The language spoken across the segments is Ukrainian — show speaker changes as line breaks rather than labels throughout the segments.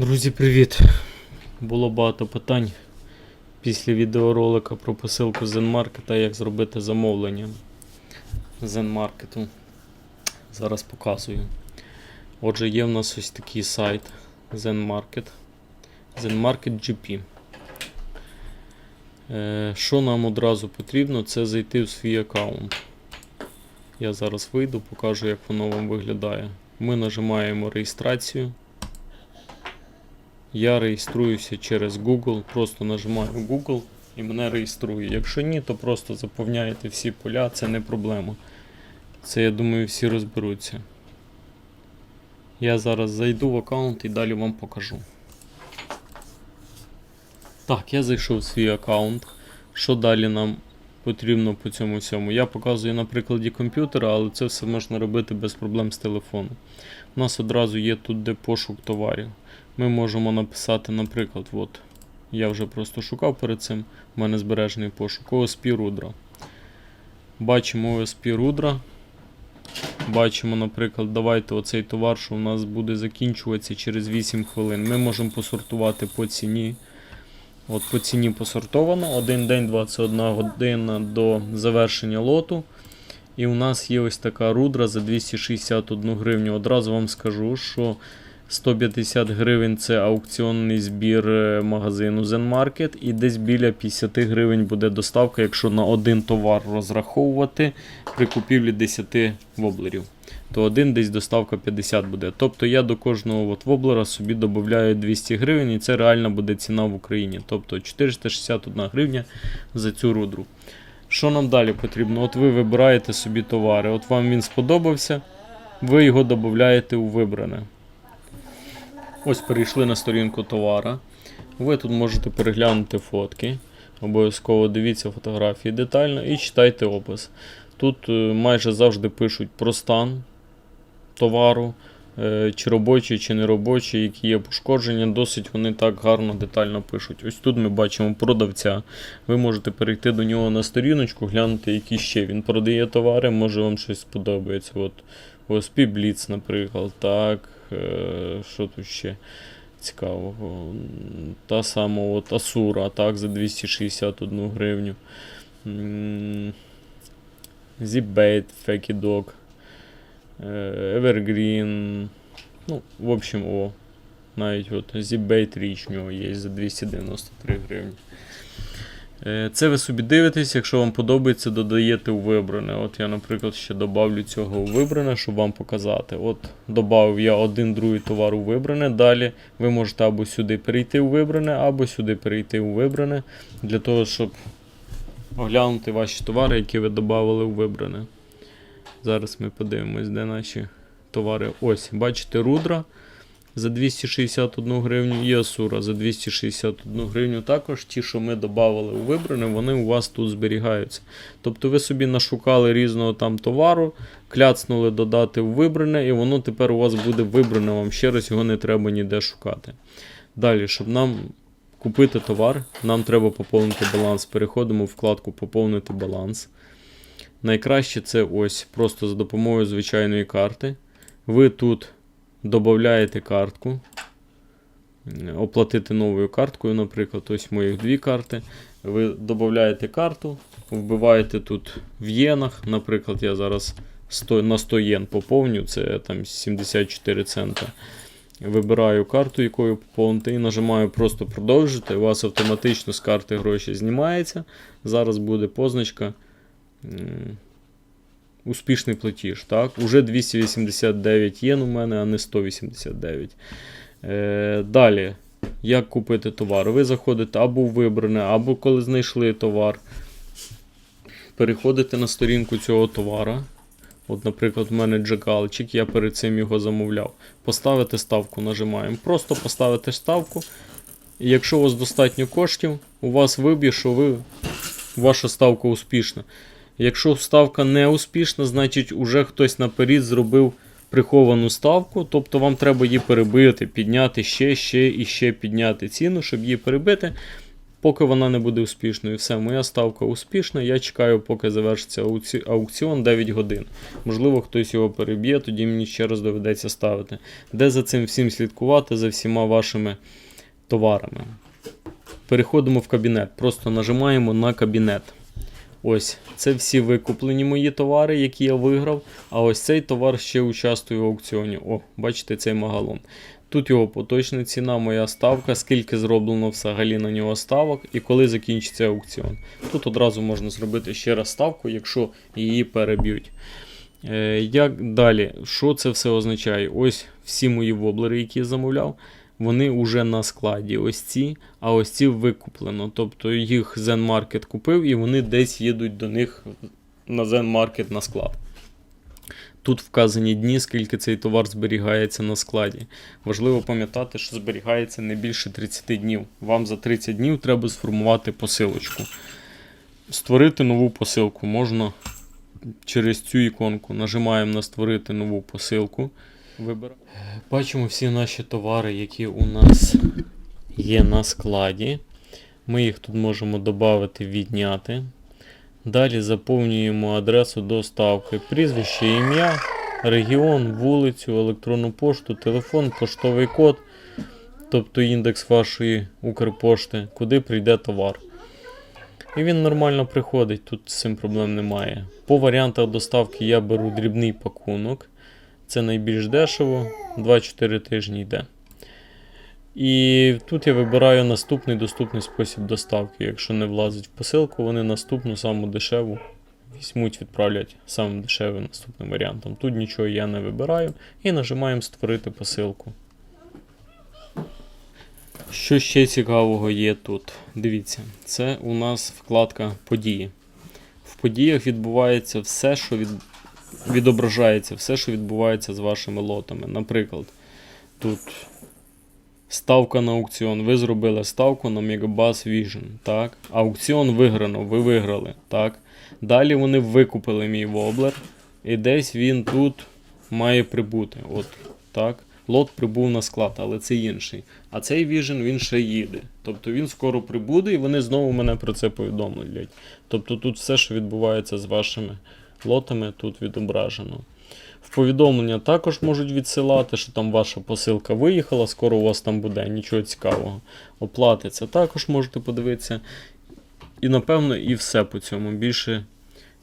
Друзі, привіт! Було багато питань після відеоролика про посилку Zenmarket, як зробити замовлення Zenmarket. Зараз показую. Отже, є в нас ось такий сайт Zenmarket. Zenmarket GP. Е, Що нам одразу потрібно, це зайти в свій аккаунт. Я зараз вийду, покажу, як воно вам виглядає. Ми нажимаємо реєстрацію. Я реєструюся через Google, просто нажимаю Google і мене реєструє. Якщо ні, то просто заповняєте всі поля, це не проблема. Це, я думаю, всі розберуться. Я зараз зайду в аккаунт і далі вам покажу. Так, я зайшов в свій аккаунт. Що далі нам потрібно по цьому всьому? Я показую на прикладі комп'ютера, але це все можна робити без проблем з телефону. У нас одразу є тут де пошук товарів. Ми можемо написати, наприклад, от, я вже просто шукав перед цим, у мене збережений пошук OSP Rudra. Бачимо OSP Rudra. Бачимо, наприклад, давайте оцей товар, що у нас буде закінчуватися через 8 хвилин. Ми можемо посортувати по ціні. От по ціні посортовано. Один день 21 година до завершення лоту. І у нас є ось така рудра за 261 гривню. Одразу вам скажу, що 150 гривень це аукціонний збір е, магазину Zenmarket, і десь біля 50 гривень буде доставка, якщо на один товар розраховувати при купівлі 10 воблерів. То один десь доставка 50 буде. Тобто я до кожного от воблера собі додаю 200 гривень, і це реальна буде ціна в Україні. Тобто 461 гривня за цю рудру. Що нам далі потрібно? От ви вибираєте собі товари. От вам він сподобався, ви його додаєте у вибране. Ось перейшли на сторінку товара. Ви тут можете переглянути фотки. Обов'язково дивіться фотографії детально і читайте опис. Тут е, майже завжди пишуть про стан товару, е, чи робочий, чи не робочий, які є пошкодження. Досить вони так гарно, детально пишуть. Ось тут ми бачимо продавця. Ви можете перейти до нього на сторіночку, глянути, які ще він продає товари, може вам щось сподобається. От OSP Blitz, наприклад. Так, що тут ще цікавого? Та сама от Asura, так, за 261 гривню. Zipbait, Fake Dog, е, Evergreen. Ну, в общем, о. Навіть от Zipbait річ у нього є за 293 гривні. Е, Це ви собі дивитесь, якщо вам подобається, додаєте у вибране. От я, наприклад, ще добавлю цього у вибране, щоб вам показати. От додав я один другий товар у вибране. Далі ви можете або сюди перейти у вибране, або сюди перейти у вибране, для того, щоб оглянути ваші товари, які ви додали у вибране. Зараз ми подивимось, де наші товари. Ось, бачите, рудра за 261 гривню і Асура за 261 гривню. Також ті, що ми додали у вибране, вони у вас тут зберігаються. Тобто ви собі нашукали різного там товару, кляцнули додати у вибране, і воно тепер у вас буде вибране. Вам ще раз його не треба ніде шукати. Далі, щоб нам купити товар, нам треба поповнити баланс. Переходимо в вкладку Поповнити баланс. Найкраще це ось просто за допомогою звичайної карти. Ви тут додаєте картку. Оплатити новою карткою, наприклад, ось моїх дві карти. Ви додаєте карту, вбиваєте тут в єнах. Наприклад, я зараз 100, на 100 єн поповню, це там 74 цента. Вибираю карту, якою поповнити, і нажимаю просто продовжити. У вас автоматично з карти гроші знімається. Зараз буде позначка. Успішний платіж. Так? Уже 289 єн у мене, а не 189. Е, далі, як купити товар? Ви заходите або в вибране, або коли знайшли товар. Переходите на сторінку цього товара. От, наприклад, у мене джекалчик, я перед цим його замовляв. Поставити ставку нажимаємо. Просто поставити ставку. І якщо у вас достатньо коштів, у вас вибір, що ви, ваша ставка успішна. Якщо ставка не успішна, значить уже хтось наперед зробив приховану ставку, тобто вам треба її перебити, підняти ще, ще і ще підняти ціну, щоб її перебити. Поки вона не буде успішною, все, моя ставка успішна. Я чекаю, поки завершиться аукціон 9 годин. Можливо, хтось його переб'є, тоді мені ще раз доведеться ставити. Де за цим всім слідкувати, за всіма вашими товарами. Переходимо в кабінет. Просто нажимаємо на кабінет. Ось, це всі викуплені мої товари, які я виграв. А ось цей товар ще участвує в аукціоні. О, бачите, цей магалон. Тут його поточна ціна, моя ставка, скільки зроблено взагалі на нього ставок і коли закінчиться аукціон. Тут одразу можна зробити ще раз ставку, якщо її переб'ють. Е, як далі? Що це все означає? Ось всі мої воблери, які я замовляв, вони вже на складі. Ось ці, а ось ці викуплено. Тобто їх Zen Market купив і вони десь їдуть до них на Zen Market на склад. Тут вказані дні, скільки цей товар зберігається на складі. Важливо пам'ятати, що зберігається не більше 30 днів. Вам за 30 днів треба сформувати посилочку. Створити нову посилку можна через цю іконку. Нажимаємо на створити нову посилку. Вибираємо. Бачимо всі наші товари, які у нас є на складі. Ми їх тут можемо додати, відняти. Далі заповнюємо адресу доставки, прізвище, ім'я, регіон, вулицю, електронну пошту, телефон, поштовий код, тобто індекс вашої Укрпошти, куди прийде товар. І він нормально приходить, тут з цим проблем немає. По варіантах доставки я беру дрібний пакунок. Це найбільш дешево, 2-4 тижні йде. І тут я вибираю наступний доступний спосіб доставки. Якщо не влазить в посилку, вони наступну саму дешеву візьмуть, відправлять самим дешевим наступним варіантом. Тут нічого я не вибираю і нажимаємо Створити посилку. Що ще цікавого є тут? Дивіться, це у нас вкладка події. В подіях відбувається все, що від... відображається, все, що відбувається з вашими лотами. Наприклад, тут ставка на аукціон. Ви зробили ставку на Megabus Vision. Так? Аукціон виграно, ви виграли. Так? Далі вони викупили мій воблер, і десь він тут має прибути. От, так? Лот прибув на склад, але це інший. А цей Vision він ще їде. Тобто він скоро прибуде, і вони знову мене про це повідомлять. Тобто тут все, що відбувається з вашими лотами, тут відображено. В повідомлення також можуть відсилати, що там ваша посилка виїхала, скоро у вас там буде, нічого цікавого. Оплати це також можете подивитися. І напевно і все по цьому. Більше,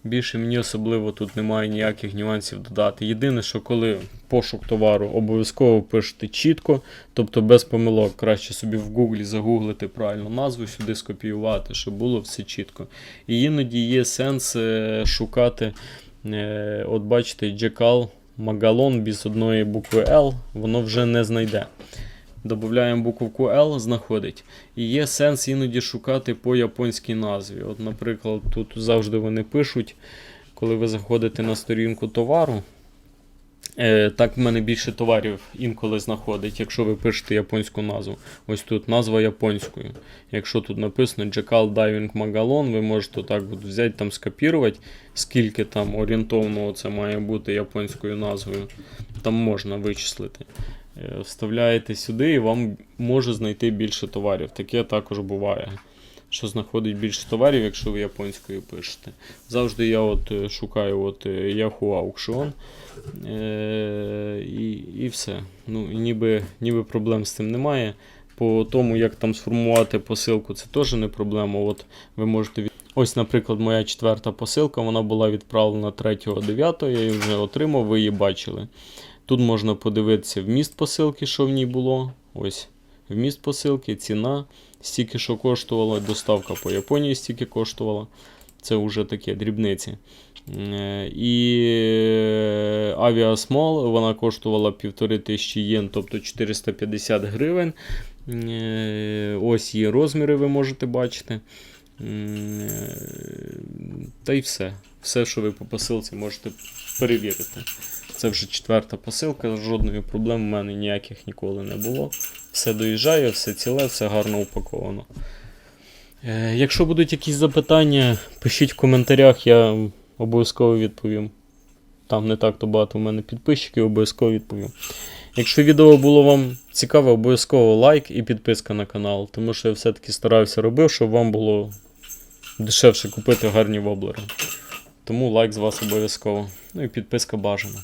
більше мені особливо тут немає ніяких нюансів додати. Єдине, що коли пошук товару обов'язково пишете чітко, тобто без помилок, краще собі в Гуглі загуглити правильну назву, сюди скопіювати, щоб було все чітко. І іноді є сенс е, шукати. Е, От бачите, Джекал Магалон без одної букви L, воно вже не знайде. Додаємо буковку L, знаходить. І є сенс іноді шукати по японській назві. От, наприклад, тут завжди вони пишуть, коли ви заходите на сторінку товару. Е, так в мене більше товарів інколи знаходить, якщо ви пишете японську назву. Ось тут назва японською. Якщо тут написано Jackal Diving Magalon, ви можете так от взяти там скопірувати, скільки там орієнтовно це має бути японською назвою. Там можна вичислити. Е, Вставляєте сюди і вам може знайти більше товарів. Таке також буває. Що знаходить більше товарів, якщо ви японською пишете. Завжди я от е, шукаю от е, Yahoo Auction. Е, і, і все. Ну, ніби, ніби проблем з цим немає. По тому, як там сформувати посилку, це теж не проблема. От ви можете від... Ось, наприклад, моя четверта посилка, вона була відправлена 3.9, я її вже отримав, ви її бачили. Тут можна подивитися вміст посилки, що в ній було. Ось вміст посилки, ціна, стільки що коштувала, доставка по Японії стільки коштувала. Це вже такі дрібниці. Е, І Aviasmall вона коштувала 1500 єн, тобто 450 гривень. Е, Ось її розміри, ви можете бачити. Е, Та й все. Все, що ви по посилці можете перевірити. Це вже четверта посилка, жодної проблем у мене ніяких ніколи не було. Все доїжджає, все ціле, все гарно упаковано. Е, Якщо будуть якісь запитання, пишіть в коментарях, я обов'язково відповім. там не так то багато у мене підписчиків, обов'язково відповім. Якщо відео було вам цікаве, обов'язково лайк і підписка на канал, тому що я все-таки стараюся робив, щоб вам було дешевше купити гарні воблери. Тому лайк з вас обов'язково. Ну і підписка бажана.